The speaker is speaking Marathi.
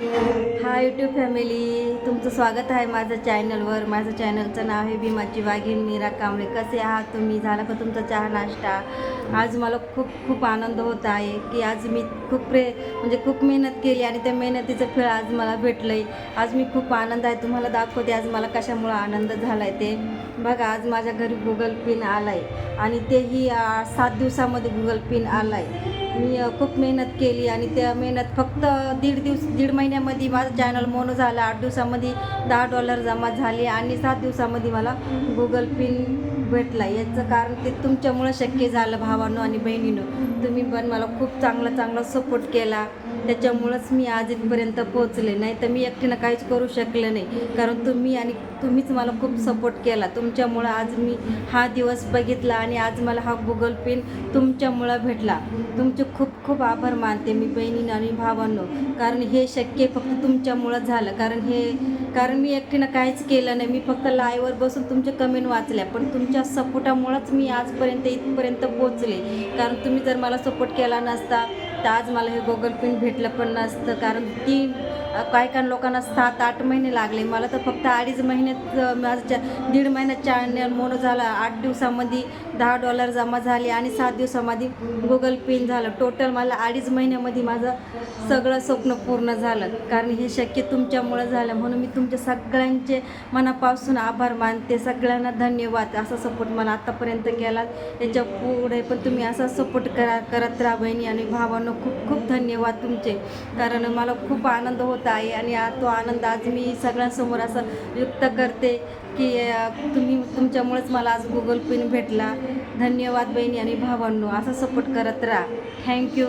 हाय यूट्यूब फॅमिली तुमचं स्वागत आहे माझं चॅनलवर माझं चॅनलचं नाव आहे भीमाची वाघीण. मीरा कांबळे. कसे आहात तुम्ही? झाला का तुमचा चहा नाश्ता? आज मला खूप खूप आनंद होत आहे की आज मी खूप प्रे म्हणजे खूप मेहनत केली आणि त्या मेहनतीचं फळ आज मला भेटलं आहे आज मी खूप आनंद आहे. तुम्हाला दाखवते आज मला कशामुळं आनंद झाला आहे ते. बघा आज माझ्या घरी गुगल पिन आला आहे आणि तेही सात दिवसामध्ये गुगल पिन आला आहे मी खूप मेहनत केली आणि त्या मेहनत फक्त दीड दिवस दीड महिन्यामध्ये माझं चॅनल मोनो झालं. आठ दिवसामध्ये दहा डॉलर जमा झाले आणि सात दिवसामध्ये मला गुगल पिन भेटला. याचं कारण ते तुमच्यामुळं शक्य झालं भावांनो आणि बहिणीनं. तुम्ही पण मला खूप चांगला चांगला सपोर्ट केला. त्याच्यामुळंच मी आज इथपर्यंत पोहोचले. नाही तर मी एकटीनं काहीच करू शकले नाही. कारण तुम्ही आणि तुम्हीच मला खूप सपोर्ट केला. तुमच्यामुळं आज मी हा दिवस बघितला आणि आज मला हा गुगल पेन तुमच्यामुळं भेटला. तुमचे खूप खूप आभार मानते मी बहिणीनं आणि भावांनो. कारण हे शक्य फक्त तुमच्यामुळं झालं. कारण हे कारण मी एकटीनं काहीच केलं नाही. मी फक्त लाईव्हवर बसून तुमचे कमेंट वाचल्या पण तुमच्या सपोर्टामुळंच मी आजपर्यंत इथपर्यंत पोहोचले. कारण तुम्ही जर मला सपोर्ट केला नसता तर आज मला हे गुगल पिन भेटलं पण नसतं कारण ती काही काही लोकांना सात आठ महिने लागले. मला तर फक्त अडीच महिन्यात माझं चा दीड महिन्यात चॅनल मोनो झाला. आठ दिवसामध्ये दहा डॉलर जमा झाले आणि सात दिवसामध्ये गुगल पिन झालं. टोटल मला अडीच महिन्यामध्ये माझं सगळं स्वप्न पूर्ण झालं. कारण हे शक्य तुमच्यामुळं झालं. म्हणून मी तुमच्या सगळ्यांचे मनापासून आभार मानते. सगळ्यांना धन्यवाद. असा सपोर्ट मला आत्तापर्यंत केला याच्यापुढे पण तुम्ही असा सपोर्ट करा करत राहा बहिणी आणि भावांनो. खूप खूप धन्यवाद तुमचे. कारण मला खूप आनंद होत आहे आणि तो आनंद आज मी सगळ्यांसमोर असं व्यक्त करते की तुम्ही तुमच्यामुळेच मला आज गुगल पिन भेटला. धन्यवाद बहिणी आणि भावांनो असं सपोर्ट करत राहा. थँक्यू